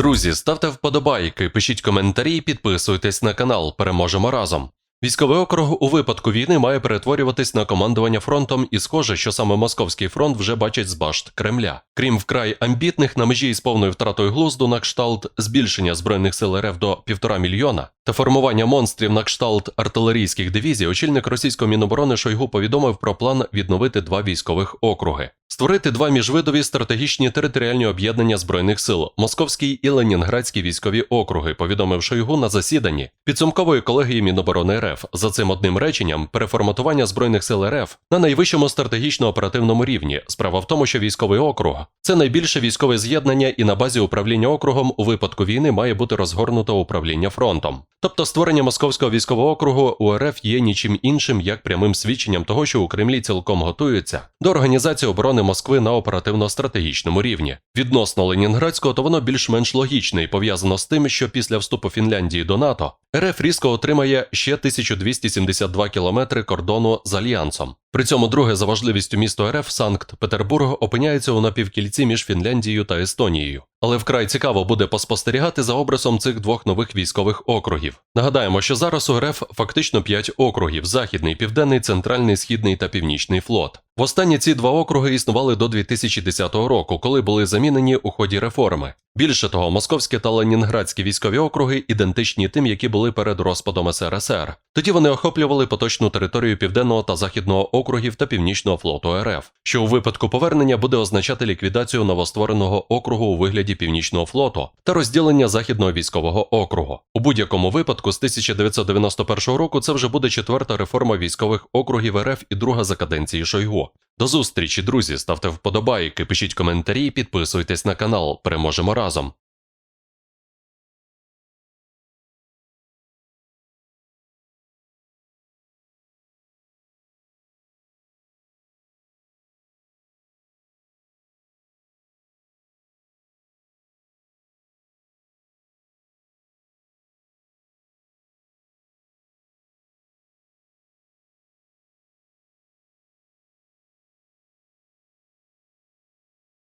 Друзі, ставте вподобайки, пишіть коментарі, підписуйтесь на канал. Переможемо разом. Військовий округ у випадку війни має перетворюватись на командування фронтом, і схоже, що саме московський фронт вже бачить з башт Кремля. Крім вкрай амбітних на межі із повною втратою глузду на кшталт збільшення збройних сил РФ до півтора мільйона та формування монстрів на кшталт артилерійських дивізій, очільник російського міноборони Шойгу повідомив про план відновити два військових округи. Створити два міжвидові стратегічні територіальні об'єднання збройних сил Московський і Ленінградський військові округи, повідомив Шойгу на засіданні підсумкової колегії Міноборони РФ. За цим одним реченням переформатування збройних сил РФ на найвищому стратегічно-оперативному рівні. Справа в тому, що військовий округ це найбільше військове з'єднання, і на базі управління округом у випадку війни має бути розгорнуто управління фронтом. Тобто створення московського військового округу у РФ є нічим іншим як прямим свідченням того, що у Кремлі цілком готуються до організації оборони Москви на оперативно-стратегічному рівні. Відносно Ленінградського, то воно більш-менш логічне і пов'язано з тим, що після вступу Фінляндії до НАТО РФ різко отримає ще 1272 кілометри кордону з альянсом. При цьому друге за важливістю місто РФ Санкт-Петербург опиняється у напівкільці між Фінляндією та Естонією. Але вкрай цікаво буде поспостерігати за образом цих двох нових військових округів. Нагадаємо, що зараз у РФ фактично п'ять округів: західний, південний, центральний, східний та північний флот. Востаннє ці два округи існували до 2010 року, коли були замінені у ході реформи. Більше того, московські та ленінградські військові округи ідентичні тим, які були перед розпадом СРСР. Тоді вони охоплювали поточну територію південного та західного округів та північного флоту РФ, що у випадку повернення буде означати ліквідацію новоствореного округу у вигляді північного флоту та розділення західного військового округу. У будь-якому випадку з 1991 року це вже буде четверта реформа військових округів РФ і друга за каденції Шойгу. До зустрічі, друзі. Ставте вподобайки, пишіть коментарі, підписуйтесь на канал. Переможемо разом.